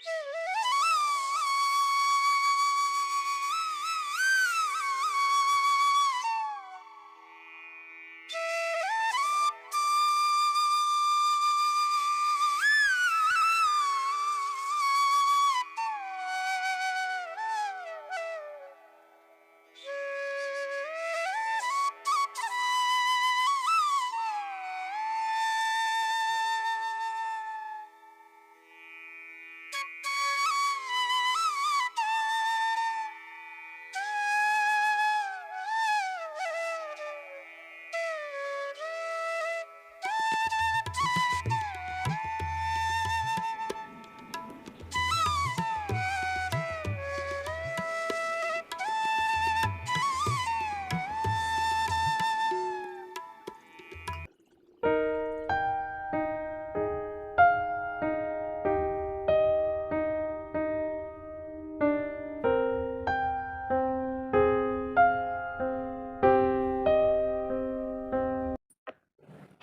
Yeah.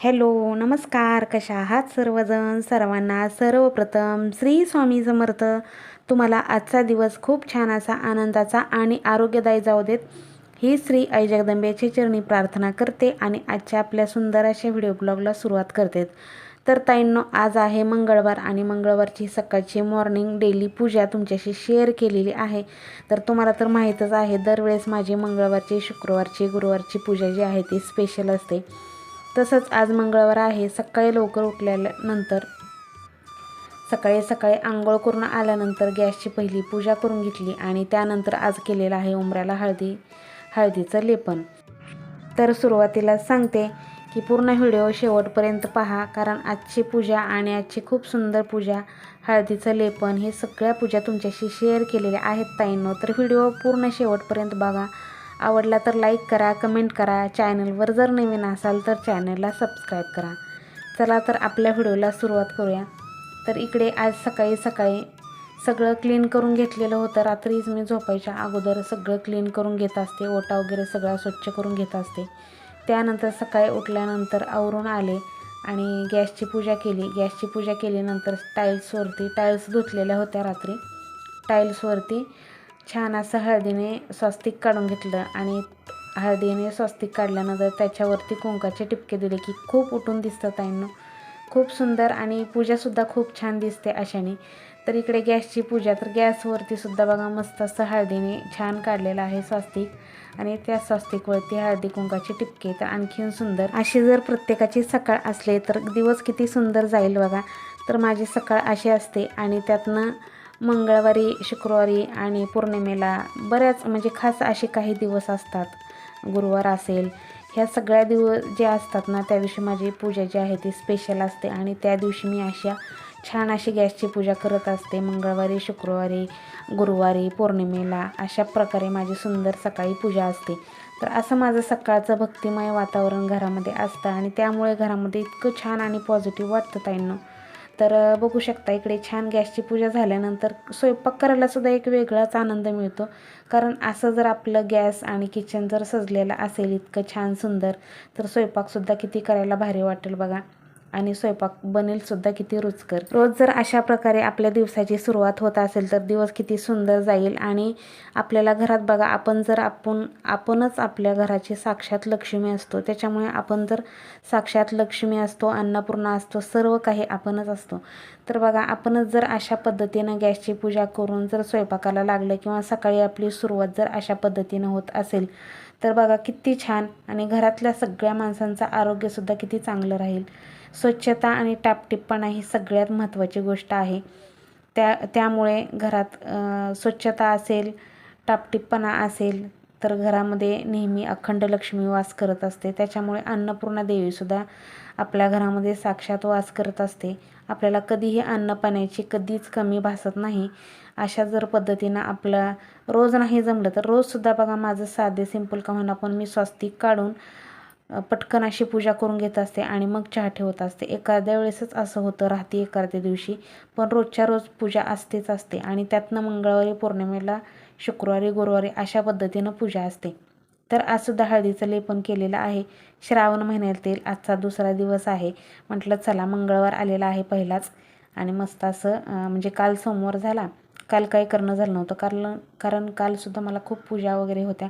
Hello नमस्कार. कशा आहात सर्वजण? सर्वांना सर्वप्रथम श्री स्वामी समर्थ. तुम्हाला आजचा दिवस खूप छान असा आनंदाचा आणि आरोग्यदायी जाऊ देत. ही श्री आई जगदंबेची चरणी प्रार्थना करते आणि आजच्या आपल्या सुंदर अशा व्हिडिओ ब्लॉगला सुरुवात करते. तर ताईंनो आज आहे मंगळवार आणि मंगळवारची सकाळची मॉर्निंग डेली पूजा तुमच्याशी शेअर केलेली आहे. तर तुम्हाला तर माहीतच आहे दरवेळेस माझी मंगळवारची शुक्रवारची गुरुवारची पूजा जी आहे ती स्पेशल असते. तसंच आज मंगळवार आहे. सकाळी लवकर उठल्यानंतर सकाळी सकाळी आंघोळ करून आल्यानंतर गॅसची पहिली पूजा करून घेतली आणि त्यानंतर आज केलेलं आहे उमऱ्याला हळदी हळदीचं लेपन. तर सुरुवातीला सांगते की पूर्ण व्हिडिओ शेवटपर्यंत पहा कारण आजची पूजा आणि आजची खूप सुंदर पूजा हळदीचं लेपन हे सगळ्या पूजा तुमच्याशी शेअर केलेल्या आहेत ताईंनो. तर व्हिडिओ पूर्ण शेवटपर्यंत बघा. आवडला तर लाईक करा कमेंट करा. चॅनलवर जर नवीन असाल तर चॅनलला सबस्क्राईब करा. चला तर आपल्या व्हिडिओला सुरुवात करूया. तर इकडे आज सकाळी सकाळी सगळं क्लीन करून घेतलेलं होतं. रात्रीच मी झोपायच्या अगोदर सगळं क्लीन करून घेत असते. ओटा वगैरे सगळा स्वच्छ करून घेत असते. त्यानंतर सकाळी उठल्यानंतर आवरून आले आणि गॅसची पूजा केली. गॅसची पूजा केल्यानंतर टाईल्सवरती टाईल्स धुतलेल्या होत्या रात्री. टाईल्सवरती छान असं हळदीने स्वस्तिक काढून घेतलं आणि हळदीने स्वस्तिक काढल्यानंतर त्याच्यावरती कुंकाचे टिपके दिले की खूप उठून दिसतं ताईंनो. खूप सुंदर आणि पूजासुद्धा खूप छान दिसते अशाने. तर इकडे गॅसची पूजा तर गॅसवरती सुद्धा बघा मस्त असं हळदीने छान काढलेलं आहे स्वस्तिक. आणि त्या स्वस्तिकवरती हळदी कुंकाचे टिपके तर आणखीन सुंदर. अशी जर प्रत्येकाची सकाळ असले तर दिवस किती सुंदर जाईल बघा. तर माझी सकाळ अशी असते आणि त्यातनं मंगळवारी शुक्रवारी आणि पौर्णिमेला बऱ्याच म्हणजे खास असे काही दिवस असतात. गुरुवार असेल ह्या सगळ्या दिवस जे असतात ना त्या दिवशी माझी पूजा जी आहे ती स्पेशल असते आणि त्या दिवशी मी अशा छान अशी गॅसची पूजा करत असते. मंगळवारी शुक्रवारी गुरुवारी पौर्णिमेला अशा प्रकारे माझी सुंदर सकाळी पूजा असते. तर असं माझं सकाळचं भक्तिमय वातावरण घरामध्ये असतं आणि त्यामुळे घरामध्ये इतकं छान आणि पॉझिटिव्ह वाटतं ताईंना. तर बघू शकता इकडे छान गॅसची पूजा झाल्यानंतर स्वयंपाक करायलासुद्धा एक वेगळाच आनंद मिळतो. कारण असं जर आपलं गॅस आणि किचन जर सजलेलं असेल इतकं छान सुंदर तर स्वयंपाकसुद्धा किती करायला भारी वाटेल बघा. आणि स्वयंपाक बनेल सुद्धा किती रुचकर. रोज जर अशा प्रकारे आपल्या दिवसाची सुरुवात होत असेल तर दिवस किती सुंदर जाईल आणि आपल्याला घरात बघा आपण जर आपण आपणच आपल्या घराची साक्षात लक्ष्मी असतो त्याच्यामुळे आपण जर साक्षात लक्ष्मी असतो अन्नपूर्णा असतो सर्व काही आपणच असतो. तर बघा आपणच जर अशा पद्धतीनं गॅसची पूजा करून जर स्वयंपाकाला लागलं किंवा सकाळी आपली सुरुवात जर अशा पद्धतीनं होत असेल तर बघा किती छान. आणि घरातल्या सगळ्या माणसांचं आरोग्यसुद्धा किती चांगलं राहील. स्वच्छता आणि टापटिपणा ही सगळ्यात महत्त्वाची गोष्ट आहे. त्या त्यामुळे घरात स्वच्छता असेल टापटिपणा असेल तर घरामध्ये नेहमी अखंड लक्ष्मी वास करत असते. त्याच्यामुळे अन्नपूर्णा देवीसुद्धा आपल्या घरामध्ये साक्षात वास करत असते. आपल्याला कधीही अन्न पाण्याची कधीच कमी भासत नाही. अशा जर पद्धतीनं आपलं रोज नाही जमलं तर रोजसुद्धा बघा माझं साधे सिंपल का म्हणा पण मी स्वस्तिक काढून पटकन अशी पूजा करून घेत असते आणि मग चहा ठेवत असते. एखाद्या वेळेसच असं होतं राहते एखाद्या दिवशी पण रोजच्या रोज पूजा असतेच असते आणि त्यातनं मंगळवारी पौर्णिमेला शुक्रवारी गुरुवारी अशा पद्धतीनं पूजा असते. तर आजसुद्धा हळदीचं लेपन केलेलं आहे. श्रावण महिन्यातील आजचा दुसरा दिवस आहे. म्हटलं चला मंगळवार आलेला आहे पहिलाच आणि मस्त असं म्हणजे काल सोमवार झाला. काल काही करणं झालं नव्हतं. कारण कारण कालसुद्धा मला खूप पूजा वगैरे होत्या.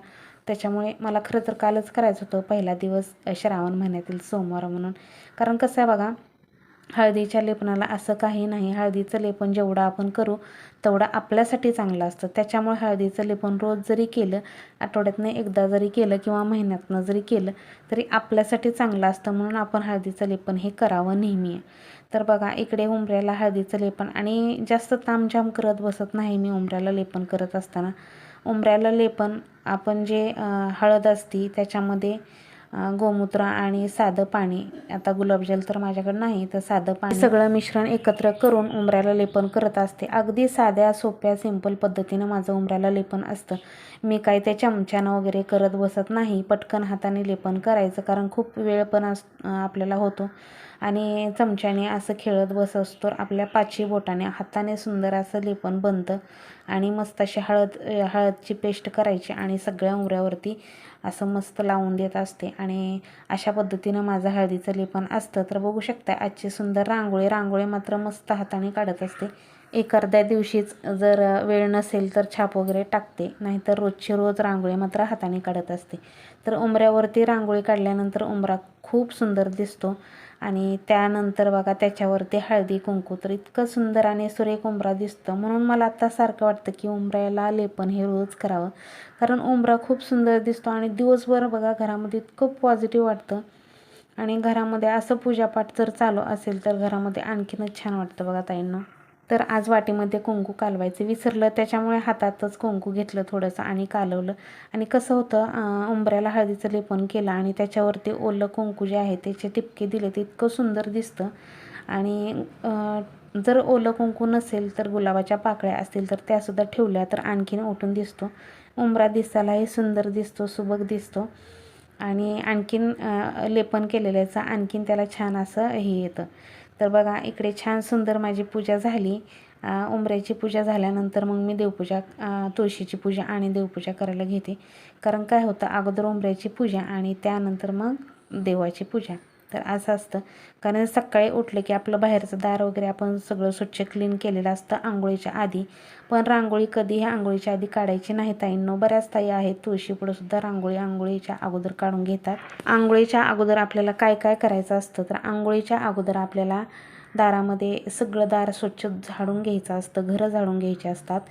त्याच्यामुळे मला खरं तर कालच करायचं होतं. पहिला दिवस श्रावण महिन्यातील सोमवार म्हणून. कारण कसं आहे बघा हळदीच्या लेपनाला असं काही नाही. हळदीचं लेपन जेवढं आपण करू तेवढं आपल्यासाठी चांगलं असतं. त्याच्यामुळे हळदीचं लेपन रोज जरी केलं आठवड्यातनं एकदा जरी केलं किंवा महिन्यातनं जरी केलं तरी आपल्यासाठी चांगलं असतं. म्हणून आपण हळदीचं लेपन हे करावं नेहमी. आहे तर बघा इकडे उंबऱ्याला हळदीचं लेपन आणि जास्त तामझाम करत बसत नाही मी उंबऱ्याला लेपन करत असताना. उमऱ्याला लेपन आपण जे हळद असती त्याच्यामध्ये गोमूत्र आणि साधं पाणी. आता गुलाबजल तर माझ्याकडे नाही तर साधं पाणी. सगळं मिश्रण एकत्र करून उंबऱ्याला लेपन करत असते. अगदी साध्या सोप्या सिंपल पद्धतीनं माझं उंबऱ्याला लेपन असतं. मी काय त्या चमच्यानं वगैरे करत बसत नाही. पटकन हाताने लेपन करायचं कारण खूप वेळ पण अस आपल्याला होतो. आणि चमच्याने असं खेळत बस असतो आपल्या पाचही बोटाने हाताने सुंदर असं लेपन बनतं आणि मस्त अशी हळद हळदची पेस्ट करायची आणि सगळ्या उंबऱ्यावरती असं मस्त लावून देत असते. आणि अशा पद्धतीनं माझं हळदीचं लेपन असतं. तर बघू शकता आजची सुंदर रांगोळी रांगोळी मात्र मस्त हाताने काढत असते. एक अर्ध्या दिवशीच जर वेळ नसेल तर छाप वगैरे टाकते नाहीतर रोजची रोज रांगोळी मात्र हाताने काढत असते. तर उंबऱ्यावरती रांगोळी काढल्यानंतर उंबरा खूप सुंदर दिसतो. आणि त्यानंतर बघा त्याच्यावरती हळदी कुंकू तर इतकं सुंदर आणि सुरेख उंबरा दिसतं. म्हणून मला आता सारखं वाटतं की उंबऱ्याला लेपन हे रोज करावं. कारण उंबरा खूप सुंदर दिसतो आणि दिवसभर बघा घरामध्ये इतकं पॉझिटिव्ह वाटतं. आणि घरामध्ये असं पूजापाठ जर चालू असेल तर घरामध्ये आणखीनच छान वाटतं बघा ताईंना. तर आज वाटीमध्ये कुंकू कालवायचं. विसरलं त्याच्यामुळे हातातच कुंकू घेतलं थोडंसं आणि कालवलं. आणि कसं होतं उंबऱ्याला हळदीचं लेपन केलं आणि त्याच्यावरती ओलं कुंकू जे आहे त्याचे टिपके दिले ते इतकं सुंदर दिसतं. आणि जर ओलं कुंकू नसेल तर गुलाबाच्या पाकळ्या असतील तर त्यासुद्धा ठेवल्या तर आणखीन उठून दिसतो. उंबरा दिसायलाही सुंदर दिसतो सुबक दिसतो. आणि आणखीन लेपन केलेल्याचं आणखीन त्याला छान असं हे येतं. तर बघा इकडे छान सुंदर माझी पूजा झाली. उमऱ्याची उंबऱ्याची पूजा झाल्यानंतर मग मी देवपूजा तुळशीची पूजा आणि देवपूजा करायला घेते. कारण काय होतं अगोदर उंबऱ्याची पूजा आणि त्यानंतर मग देवाची पूजा. तर असं असतं. कारण सकाळी उठलं की आपलं बाहेरचं दार वगैरे आपण सगळं स्वच्छ क्लीन केलेलं असतं आंघोळीच्या आधी. पण रांगोळी कधी आंघोळीच्या आधी काढायची नाही ताईंनो. बऱ्याच ताई आहेत तुळशीपुढं सुद्धा रांगोळी आंघोळीच्या अगोदर काढून घेतात. आंघोळीच्या अगोदर आपल्याला काय काय करायचं असतं? तर आंघोळीच्या अगोदर आपल्याला दारामध्ये सगळं दार स्वच्छ झाडून घ्यायचं असतं. घरं झाडून घ्यायची असतात.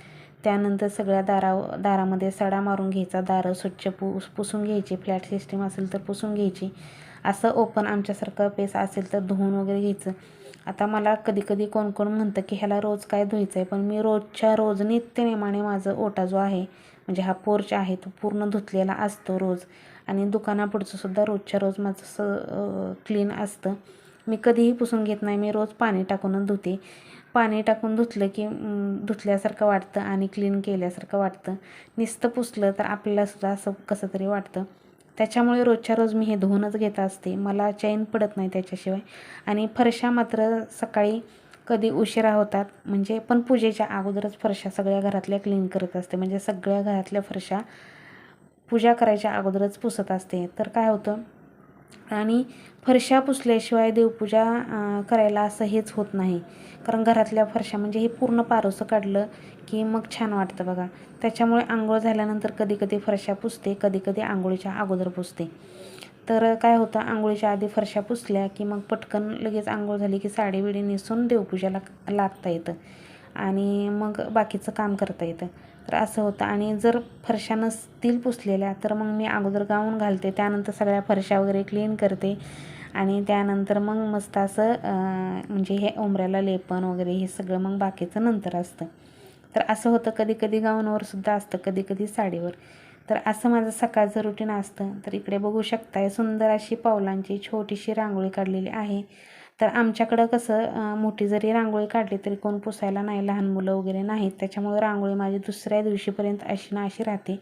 त्यानंतर सगळ्या दारा दारामध्ये सडा मारून घ्यायचा. दारं स्वच्छ पुस पुसून घ्यायची. फ्लॅट सिस्टीम असेल तर पुसून घ्यायची. असं ओपन आमच्यासारखं पेस असेल तर धुवून वगैरे घ्यायचं. आता मला कधी कधी कोण कोण म्हणतं की ह्याला रोज काय धुवायचं आहे पण मी रोजच्या रोज नित्यनेमाने माझं ओटा जो आहे म्हणजे हा पोर्च आहे तो पूर्ण धुतलेला असतो रोज. आणि दुकानापुढचं सुद्धा रोजच्या रोज माझं स क्लीन असतं. मी कधीही पुसून घेत नाही मी रोज पाणी टाकूनच धुते. पाणी टाकून धुतलं की धुतल्यासारखं वाटतं आणि क्लीन केल्यासारखं वाटतं. नुसतं पुसलं तर आपल्यालासुद्धा असं कसं तरी वाटतं. त्याच्यामुळे रोजच्या रोज मी हे धुवूनच घेत असते. मला चैन पडत नाही त्याच्याशिवाय. आणि फरशा मात्र सकाळी कधी उशिरा होतात. म्हणजे पण पूजेच्या अगोदरच फरशा सगळ्या घरातल्या क्लीन करत असते. म्हणजे सगळ्या घरातल्या फरशा पूजा करायच्या अगोदरच पुसत असते. तर काय होतं? आणि फरशा पुसल्याशिवाय देवपूजा करायला असं हेच होत नाही. कारण घरातल्या फरशा म्हणजे हे पूर्ण पारोसं काढलं की मग छान वाटतं बघा. त्याच्यामुळे आंघोळ झाल्यानंतर कधी कधी फरशा पुसते कधी कधी आंघोळीच्या अगोदर पुसते. तर काय होतं आंघोळीच्या आधी फरशा पुसल्या की मग पटकन लगेच आंघोळ झाली की साडी बिडी नेसून देवपूजाला लागता येतं. आणि मग बाकीचं काम करता येतं. तर असं होतं. आणि जर फरशा नसतील पुसलेल्या तर मग मी अगोदर गाऊन घालते. त्यानंतर सगळ्या फरशा वगैरे क्लीन करते. आणि त्यानंतर मग मस्त असं म्हणजे हे उमऱ्याला लेपन वगैरे हे सगळं मग बाकीचं नंतर असतं. तर असं होतं कधी कधी गाऊनवर सुद्धा असतं कधी कधी साडीवर. तर असं माझं सकाळचं रुटीन असतं. तर इकडे बघू शकताय सुंदर अशी पावलांची छोटीशी रांगोळी काढलेली आहे. तर आमच्याकडं कसं मोठी जरी रांगोळी काढली तरी कोण पुसायला नाही लहान मुलं वगैरे नाहीत. त्याच्यामुळे रांगोळी माझी दुसऱ्या दिवशीपर्यंत अशी ना अशी राहते.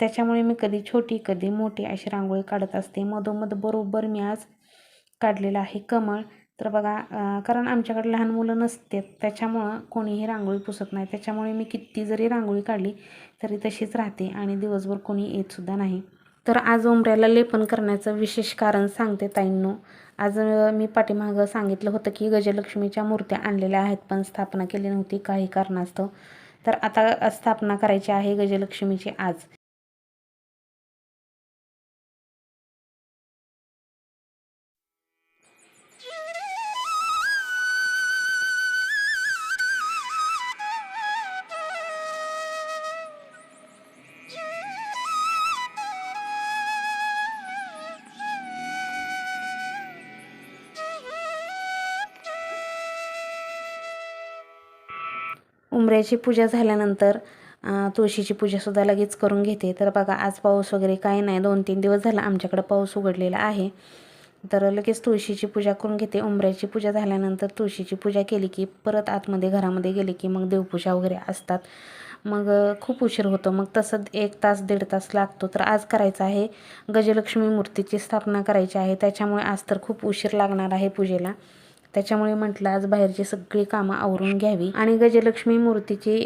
त्याच्यामुळे मी कधी छोटी कधी मोठी अशी रांगोळी काढत असते. मधोमध बरोबर मी आज काढलेलं आहे कमळ. तर बघा कारण आमच्याकडे लहान मुलं नसतात त्याच्यामुळं कोणीही रांगोळी पुसत नाही. त्याच्यामुळे मी किती जरी रांगोळी काढली तरी तशीच राहते आणि दिवसभर कोणी येतसुद्धा नाही. तर आज उंबऱ्याला लेपन करण्याचं विशेष कारण सांगते ताईंनो. आज मी पाठीमागं सांगितलं होतं की गजलक्ष्मीच्या मूर्त्या आणलेल्या आहेत पण स्थापना केली नव्हती काही कारणास्तव. तर आता स्थापना करायची आहे गजलक्ष्मीची आज. उंबऱ्याची पूजा झाल्यानंतर तुळशीची पूजासुद्धा लगेच करून घेते. तर बघा आज पाऊस वगैरे काही नाही. दोन तीन दिवस झाला आमच्याकडं पाऊस उघडलेला आहे. तर लगेच तुळशीची पूजा करून घेते. उंबऱ्याची पूजा झाल्यानंतर तुळशीची पूजा केली की परत आतमध्ये घरामध्ये गेले की मग देवपूजा वगैरे असतात. मग खूप उशीर होतो. मग तसं एक तास दीड तास लागतो. तर आज करायचं आहे गजलक्ष्मी मूर्तीची स्थापना करायची आहे. त्याच्यामुळे आज तर खूप उशीर लागणार आहे पूजेला. त्याच्यामुळे म्हटलं आज बाहेरची सगळी कामं आवरून घ्यावी. आणि गजलक्ष्मी मूर्तीची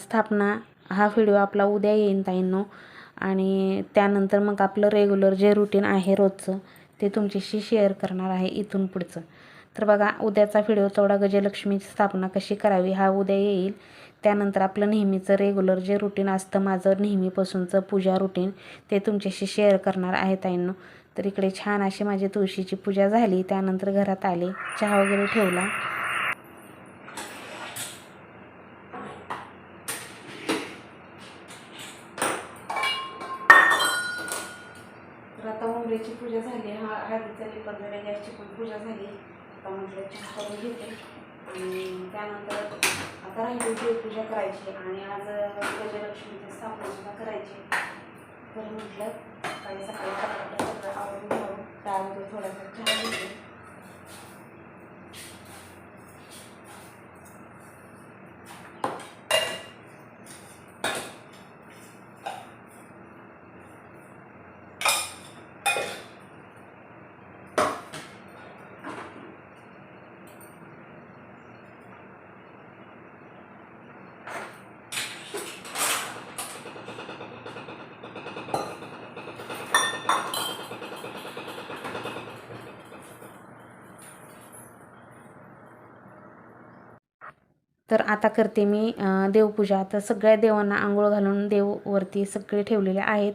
स्थापना हा व्हिडिओ आपला उद्या येईन ताईंनो. आणि त्यानंतर मग आपलं रेग्युलर जे रुटीन आहे रोजचं ते तुमच्याशी शेअर करणार आहे इथून पुढचं. तर बघा उद्याचा व्हिडिओ तेवढा गजलक्ष्मीची स्थापना कशी करावी हा उद्या येईल. त्यानंतर आपलं नेहमीचं रेग्युलर जे रुटीन असतं माझं नेहमीपासूनचं पूजा रुटीन ते तुमच्याशी शेअर करणार आहे ताईंनो. तर इकडे छान अशी माझी तुळशीची पूजा झाली. त्यानंतर घरात आले. चहा वगैरे ठेवला. तर आता उंबऱ्याची पूजा झाली. हा हळदीचा लिपत वगैरे गॅसची पण पूजा झाली. आता म्हटलं चहा करून घेते. आणि त्यानंतर आता राहिली देवपूजा करायची. आणि आज गजलक्ष्मीची स्थापना सुद्धा करायची. तर म्हटलं काही सकाळी पटापट सगळं आवरून थोडासा चहा घेते तर आता करते मी देवपूजा. तर सगळ्या देवांना आंघोळ घालून देववरती सगळे ठेवलेले आहेत.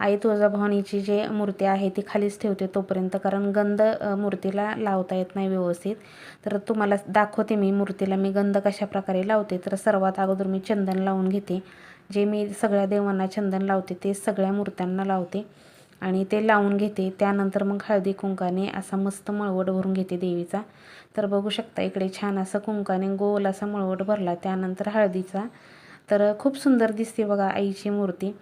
आई तुळजाभवानीची जे मूर्ती आहे ती खालीच ठेवते तोपर्यंत कारण गंध मूर्तीला लावता येत नाही व्यवस्थित. तर तुम्हाला दाखवते मी मूर्तीला मी गंध कशा प्रकारे लावते. तर सर्वात अगोदर मी चंदन लावून घेते. जे मी सगळ्या देवांना चंदन लावते ते सगळ्या मूर्त्यांना लावते. आणि ते लावून घेते. त्यानंतर मग हळदी कुंकाने असा मस्त मळवट भरून घेते देवीचा. तर बघू शकता इकडे छान असं कुंकाने गोल असा मळवट भरला. त्यानंतर हळदीचा. तर खूप सुंदर दिसते बघा आईची मूर्ती.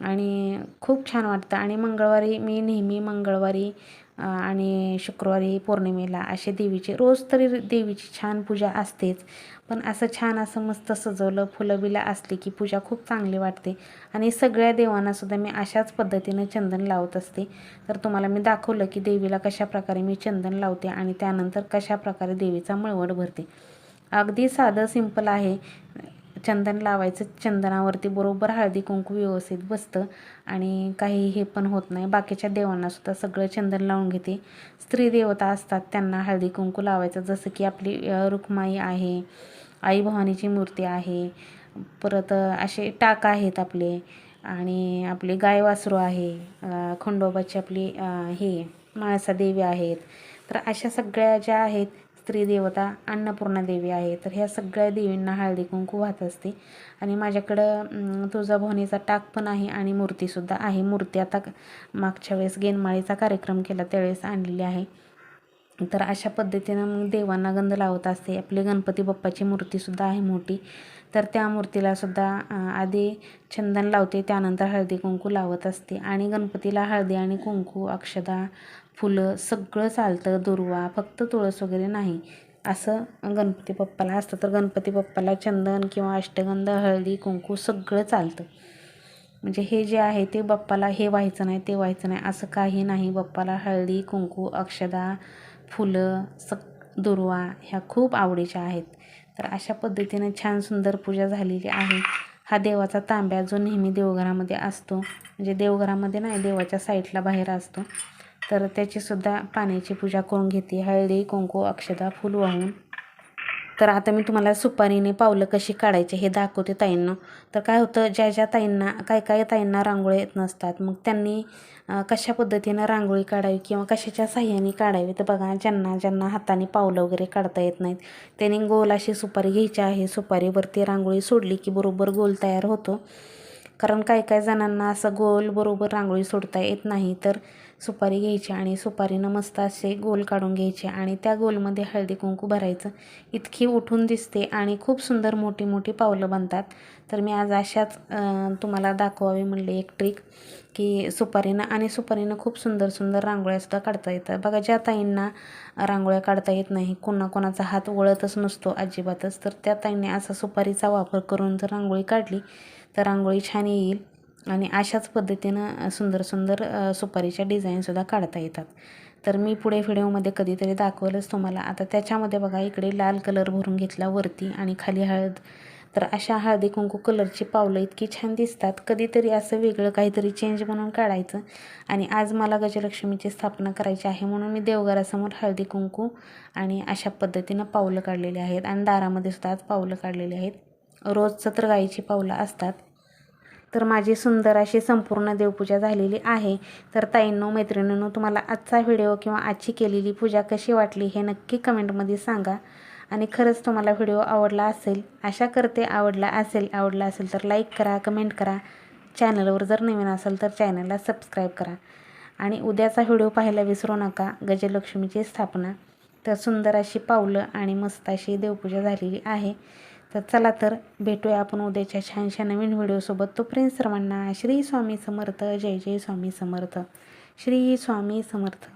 आणि खूप छान वाटतं. आणि मंगळवारी मी नेहमी मंगळवारी आणि शुक्रवारी पौर्णिमेला असे देवीचे रोज तरी देवीची छान पूजा असतेच. पण असं छान असं मस्त सजवलं फुलं बिलं असली की पूजा खूप चांगली वाटते. आणि सगळ्या देवांना सुद्धा मी अशाच पद्धतीनं चंदन लावत असते. तर तुम्हाला मी दाखवलं की देवीला कशाप्रकारे मी चंदन लावते आणि त्यानंतर कशा प्रकारे देवीचा मळवट भरते. अगदी साधं सिंपल आहे. चंदन लावायचं चंदनावरती बरोबर हळदी कुंकू व्यवस्थित बसतं आणि काही हे पण होत नाही. बाकीच्या देवांनासुद्धा सगळं चंदन लावून घेते. स्त्री देवता असतात त्यांना हळदी कुंकू लावायचं. जसं की आपली रुक्माई आहे आई भवानीची मूर्ती आहे. परत असे टाक आहेत आपले. आणि आपले गाय वासरू आहे खंडोबाची आपली हे माळसादेवी आहेत. तर अशा सगळ्या ज्या आहेत स्त्री देवता अन्नपूर्णा देवी आहे. तर ह्या सगळ्या देवींना हळदी कुंकू वाहत असते. आणि माझ्याकडं तुळजाभवानीचा टाक पण आहे आणि मूर्तीसुद्धा आहे. मूर्ती आता मागच्या वेळेस गेनमाळीचा कार्यक्रम केला त्यावेळेस आणलेली आहे. तर अशा पद्धतीनं मग देवांना गंध लावत असते. आपली गणपती बाप्पाची मूर्तीसुद्धा आहे मोठी. तर त्या मूर्तीलासुद्धा आधी चंदन लावते त्यानंतर हळदी कुंकू लावत असते. आणि गणपतीला हळदी आणि कुंकू अक्षदा फुलं सगळं चालतं दुर्वा फक्त तुळस वगैरे नाही. असं गणपती बाप्पाला असतं तर गणपती बाप्पाला चंदन किंवा अष्टगंध हळदी कुंकू सगळं चालतं. म्हणजे हे जे आहे ते बाप्पाला हे व्हायचं नाही ते व्हायचं नाही. असं काही नाही. बाप्पाला हळदी कुंकू अक्षदा फुलं सग दुर्वा ह्या खूप आवडीच्या आहेत. तर अशा पद्धतीने छान सुंदर पूजा झालेली आहे. हा देवाचा तांब्या जो नेहमी देवघरामध्ये असतो म्हणजे देवघरामध्ये नाही देवाच्या साईडला बाहेर असतो. तर त्याचीसुद्धा पाण्याची पूजा करून घेते. हळदी कुंकू अक्षदा फूल वाहून. तर आता मी तुम्हाला सुपारीने पावलं कशी काढायची हे दाखवते ताईंना. तर काय होतं ज्या ज्या ताईंना काय काय ताईंना रांगोळी येत नसतात मग त्यांनी कशा पद्धतीनं रांगोळी काढावी किंवा कशाच्या साह्याने काढावी तर बघा ज्यांना ज्यांना हाताने पावलं वगैरे काढता येत नाहीत त्यांनी गोल अशी सुपारी घ्यायची आहे. सुपारीवरती रांगोळी सोडली की बरोबर गोल तयार होतो. कारण काय काय जणांना असं गोल बरोबर रांगोळी सोडता येत नाही तर सुपारी घ्यायची आणि सुपारीनं मस्त असे गोल काढून घ्यायचे आणि त्या गोलमध्ये हळदी कुंकू भरायचं. इतकी उठून दिसते आणि खूप सुंदर मोठी मोठी पावलं बनतात. तर मी आज अशाच तुम्हाला दाखवावी म्हणले एक ट्रिक की सुपारीनं आणि सुपारीनं खूप सुंदर सुंदर रांगोळ्यासुद्धा काढता येतात. बघा ज्या ताईंना रांगोळ्या काढता येत नाही कोणाकोणाचा हात वळतच नसतो अजिबातच तर त्या ताईंनी असा सुपारीचा वापर करून जर रांगोळी काढली तर रांगोळी छान येईल. आणि अशाच पद्धतीनं सुंदर सुंदर सुपारीच्या डिझाईनसुद्धा काढता येतात. तर मी पुढे व्हिडिओमध्ये कधीतरी दाखवलंच तुम्हाला. आता त्याच्यामध्ये बघा इकडे लाल कलर भरून घेतला वरती आणि खाली हळद. तर अशा हळदी कुंकू कलरची पावलं इतकी छान दिसतात. कधीतरी असं वेगळं काहीतरी चेंज म्हणून काढायचं. आणि आज मला गजलक्ष्मीची स्थापना करायची आहे म्हणून मी देवघरासमोर हळदी कुंकू आणि अशा पद्धतीनं पावलं काढलेली आहेत. आणि दारामध्ये सुद्धा आज पावलं काढलेली आहेत. रोजचं तर गाईची पावलं असतात. तर माझी सुंदर अशी संपूर्ण देवपूजा झालेली आहे. तर ताईंनो मैत्रिणींनो तुम्हाला आजचा व्हिडिओ किंवा आजची केलेली पूजा कशी वाटली हे नक्की कमेंटमध्ये सांगा. आणि खरंच तुम्हाला व्हिडिओ आवडला असेल आशा करते आवडला असेल आवडला असेल तर लाईक करा कमेंट करा. चॅनलवर जर नवीन असेल तर चॅनलला सबस्क्राईब करा. आणि उद्याचा व्हिडिओ पाहायला विसरू नका गजलक्ष्मीची स्थापना. तर सुंदर अशी पावलं आणि मस्त अशी देवपूजा झालेली आहे. तर चला तर भेटूया आपण उद्याच्या छानशा नवीन व्हिडिओसोबत तोपर्यंत सर्वांना श्री स्वामी समर्थ जय जय स्वामी समर्थ. श्री स्वामी समर्थ.